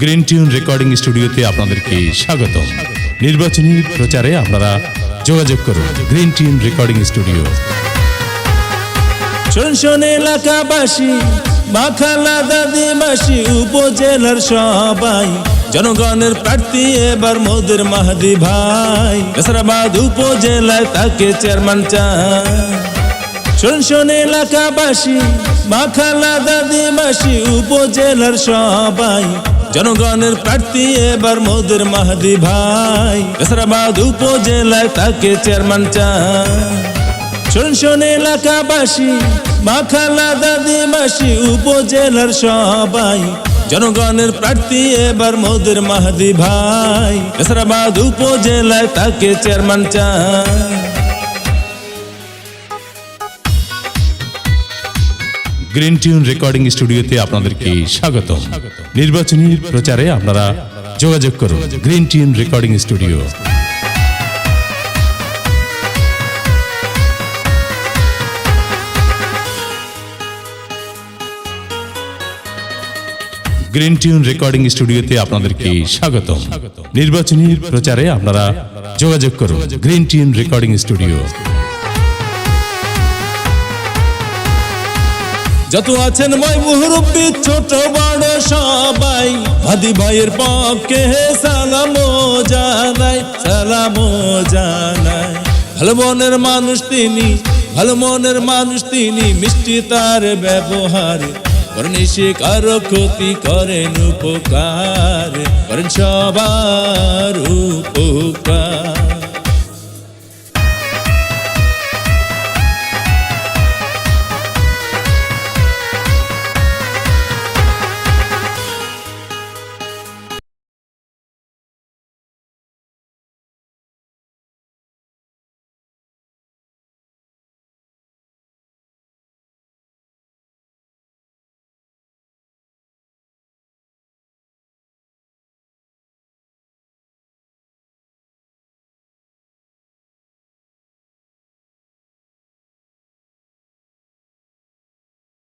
Green tune recording স্টুডিওতে আপনাদেরকে স্বাগত নির্বাচনী প্রচারে আপনারা যোগাযোগ করুন গ্রিন টিউন রেকর্ডিং স্টুডিও শোন এলাকাবাসী, মাখালা দাদিবাসী, উপজেলার সবাই, জনগণের প্রার্থী এবার মোদের মাহাদি ভাই। নাসরাবাদ উপজেলায় তাকে চেয়ারম্যান চায় শোন শোন এলাকাবাসী, মাখালা দাদিবাসী, উপজেলার সবাই জনগণের প্রার্থী এবার মোদের মাহাদি ভাই। নাসরাবাদ উপজেলায় তাকে চেয়ারম্যান চায় শোন এলাকাবাসী, মাখালা দাদিবাসী, উপজেলার সবাই। জনগণের প্রার্থী এবার মোদের মাহাদি ভাই। নাসরাবাদ উপজেলায় তাকে চেয়ারম্যান চায় গ্রিন টিউন রেকর্ডিং স্টুডিওতে আপনাদেরকে স্বাগতম। নির্বাচনী প্রচারে আপনারা যোগাযোগ করুন, green tune recording studio. Green tune recording স্টুডিওতে আপনাদেরকে স্বাগতম। নির্বাচনী প্রচারে আপনারা যোগাযোগ করুন, গ্রিন টিউন রেকর্ডিং স্টুডিও। যত আছেন মই মুহরব্বী ছোট বড় সবাই। হাদি ভাইয়ের পক্ষে সালাম জানাই সালাম জানাই। ভালো মনের মানুষ তিনি, ভালো মনের মানুষ তিনি, মিষ্টি তার ব্যবহার। করেন সে কারও ক্ষতি, করেন উপকার। করেন সবার উপকার।